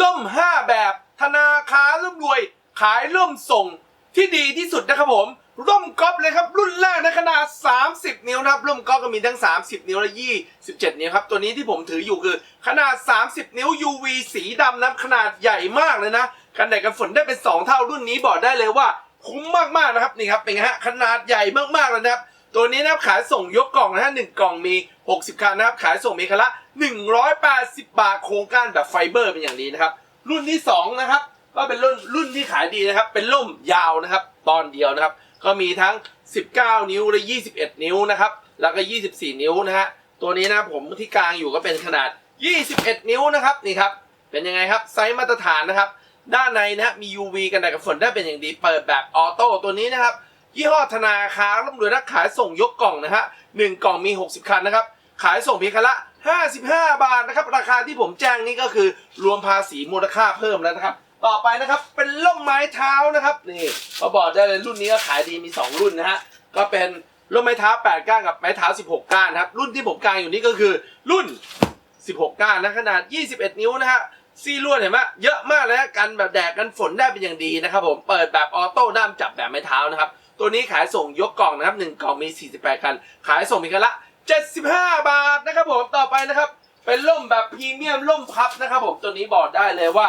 ล่ม 5 แบบ ธนาคารร่ำรวย ขายล่มส่งที่ดีที่สุดนะครับผม ร่มก๊อฟเลยครับ รุ่นแรกในขนาด 30 นิ้วนะครับ ร่มก๊อฟก็มีทั้ง 30 นิ้วและ 27 นิ้วครับ ตัวนี้ที่ผมถืออยู่คือ ขนาด 30 นิ้ว UV สีดำนะขนาดใหญ่มากเลยนะ กันแดดกันฝนได้เป็น 2 เท่ารุ่นนี้บอกได้เลยว่าคุ้มมากๆนะครับนี่ครับเป็นไงฮะขนาดใหญ่มากๆเลยนะครับ ตัวนี้นะครับขายส่งยกกล่องนะฮะหนึ่งกล่องมี 60คันนะครับขายส่งมีคันละ 180 บาทโครงการแบบไฟเบอร์เป็นอย่างดีนะครับ รุ่นที่ 2 นะครับ ก็เป็นรุ่นรุ่นที่ขายดีนะครับ เป็นร่มยาวนะครับ ตอนเดียวนะครับ ก็มีทั้ง 19 นิ้วและ 21 นิ้วนะครับ แล้วก็ 24 นิ้วนะฮะตัวนี้นะผมที่กลางอยู่ก็เป็นขนาด 21 นิ้วนะครับนี่ครับเป็นยังไงครับไซส์มาตรฐานนะครับ ด้านในนะฮะมี UV กันแดดกับฝนได้เป็นอย่างดี เปิดแบบออโต้ตัวนี้นะครับ ยี่ห้อธนาคารร่ำรวยนะขายส่งยกกล่องนะฮะหนึ่งกล่องมี 60 คันนะครับ ขายส่งเพียงคันละ 55 บาทนะครับ ราคาที่ผมแจ้งนี่ก็คือรวมภาษีมูลค่าเพิ่มแล้วนะครับ ต่อไปนะครับเป็นล่มไม้เท้านะครับนี่ก็บอกได้เลยรุ่นนี้ก็ขายดีมี 2 รุ่นนะฮะก็เป็นร่มไม้เท้า 8 ก้านกับไม้เท้า 16 ก้านครับรุ่นที่ผมกางอยู่นี่ก็คือรุ่น 16 ก้านนะขนาด 21 นิ้วนะฮะซี่ลวดเห็นไหมเยอะมากเลยกันแบบแดดกันฝนได้เป็นอย่างดีนะครับผมเปิดแบบออโต้ด้ามจับแบบไม้เท้านะครับ ตัวนี้ขายส่งยกกล่องนะครับ1กล่องมี 48 คัน ขายส่งมีคันละ 75 บาทนะครับผมต่อไปนะครับ เป็นร่มแบบพรีเมียมร่มพับนะครับผมตัวนี้บอกได้เลยว่า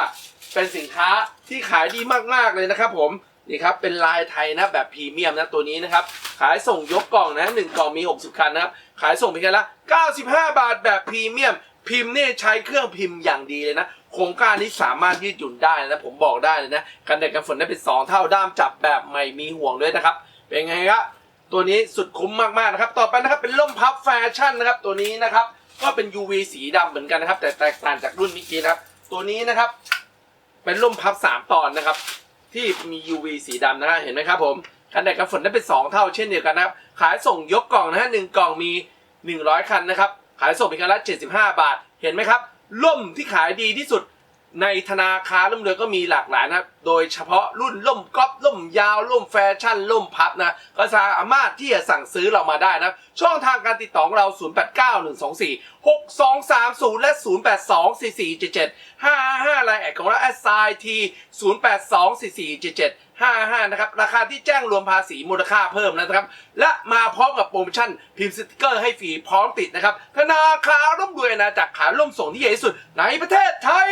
เป็นสินค้าที่ขายดีมากๆเลยนะครับผมนี่ครับเป็นลายไทยนะแบบพรีเมียมนะตัวนี้นะครับขายส่งยกกล่องนะหนึ่งกล่องมี 60 คันนะครับขายส่งเพียงแค่ละ 95 บาทแบบพรีเมียม พิมพ์เนี่ยใช้เครื่องพิมพ์อย่างดีเลยนะโครงการนี้สามารถยืดหยุ่นได้นะผมบอกได้เลยนะกันแดดกันฝนได้เป็น 2 เท่าด้ามจับแบบใหม่มีห่วงด้วยนะครับ เป็นไงครับตัวนี้สุดคุ้มมากๆนะครับ ต่อไปนะครับเป็นร่มพับแฟชั่นนะครับ ตัวนี้นะครับก็เป็น UV สีดำเหมือนกันนะครับ แต่แตกต่างจากรุ่นเมื่อกี้นะครับ ตัวนี้นะครับ เป็นร่มพับ 3 ตอนนะครับ ที่มี UV สีดำนะฮะเห็นไหมครับผมกันแดดกันฝนได้เป็น 2 เท่าเช่นเดียวกันนะครับ ขายส่งยกกล่องนะฮะหนึ่งกล่องมี 100 คันนะครับ ขายส่งเป็นคันละ 75 บาท เห็นไหมครับร่มที่ขายดีที่สุดในธนาคารร่มเรือก็มีหลากหลายนะครับ โดยเฉพาะรุ่นร่มก๊อฟร่มยาวร่มแฟชั่นร่มพับนะ ก็สามารถที่จะสั่งซื้อเรามาได้นะช่องทางการติดต่อของเรา 089124 6230 และ 082447 555รายแอดของเราแอดไซที082447 55นะครับราคาที่แจ้งรวมภาษีมูลค่าเพิ่มนะครับ และมาพร้อมกับโปรโมชั่นพิมพ์สติกเกอร์ให้ฟรีพร้อมติดนะครับธนาคารร่มรวยนะจากขาล่มส่งที่ใหญ่ที่สุดในประเทศไทย